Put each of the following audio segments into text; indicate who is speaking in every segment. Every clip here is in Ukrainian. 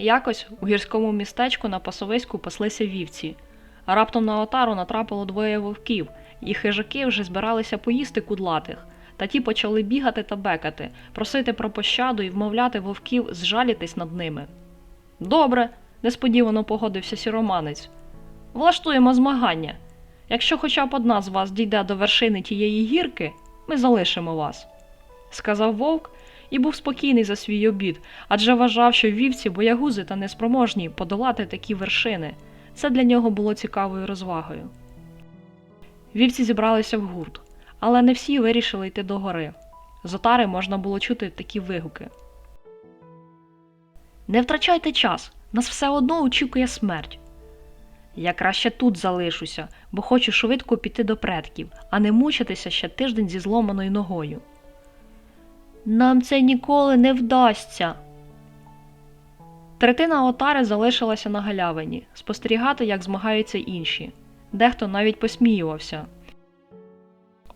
Speaker 1: Якось у гірському містечку на пасовиську паслися вівці, а раптом на отару натрапило двоє вовків, і хижаки вже збиралися поїсти кудлатих. Та ті почали бігати та бекати, просити про пощаду і вмовляти вовків зжалітись над ними. Добре, несподівано погодився сіроманець. Влаштуємо змагання. Якщо хоча б одна з вас дійде до вершини тієї гірки, ми залишимо вас, сказав вовк і був спокійний за свій обід, адже вважав, що вівці боягузи та неспроможні подолати такі вершини. Це для нього було цікавою розвагою. Вівці зібралися в гурт, але не всі вирішили йти до гори. З отари можна було чути такі вигуки. Не втрачайте час, нас все одно очікує смерть. Я краще тут залишуся, бо хочу швидко піти до предків, а не мучитися ще тиждень зі зломаною ногою. Нам це ніколи не вдасться. Третина отари залишилася на галявині, спостерігати, як змагаються інші. Дехто навіть посміювався.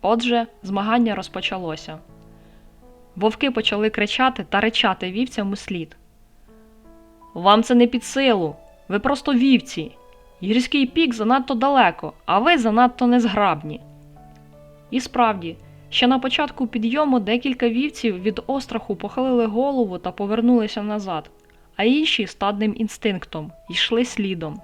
Speaker 1: Отже, змагання розпочалося. Вовки почали кричати та речати вівцям у слід. Вам це не під силу. Ви просто вівці. Гірський пік занадто далеко, а ви занадто незграбні. І справді, ще на початку підйому декілька вівців від остраху похилили голову та повернулися назад, а інші стадним інстинктом йшли слідом.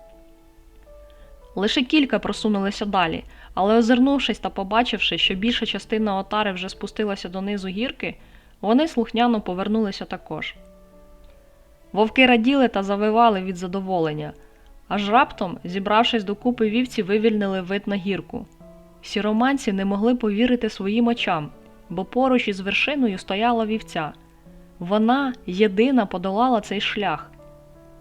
Speaker 1: Лише кілька просунулися далі, але озирнувшись та побачивши, що більша частина отари вже спустилася донизу гірки, вони слухняно повернулися також. Вовки раділи та завивали від задоволення, аж раптом, зібравшись докупи вівці, вивільнили вид на гірку. Сіроманці не могли повірити своїм очам, бо поруч із вершиною стояла вівця. Вона єдина подолала цей шлях.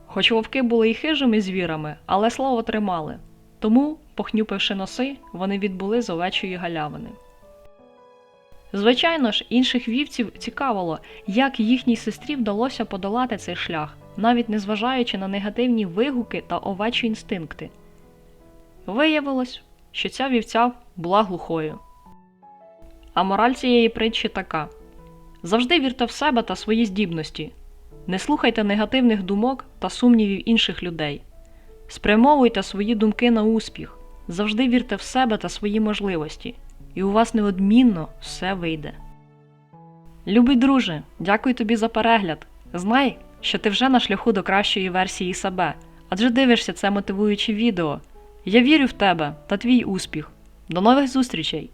Speaker 1: Хоч вовки були й хижими звірами, але слово тримали. Тому, похнюпивши носи, вони відбули з овечої галявини. Звичайно ж, інших вівців цікавило, як їхній сестрі вдалося подолати цей шлях, навіть незважаючи на негативні вигуки та овечі інстинкти. Виявилось, що ця вівця була глухою. А мораль цієї притчі така: завжди вірте в себе та свої здібності, не слухайте негативних думок та сумнівів інших людей, спрямовуйте свої думки на успіх, завжди вірте в себе та свої можливості, і у вас неодмінно все вийде. Любий друже, дякую тобі за перегляд. Знай, що ти вже на шляху до кращої версії себе, адже дивишся це мотивуюче відео. Я вірю в тебе та твій успіх. До нових зустрічей!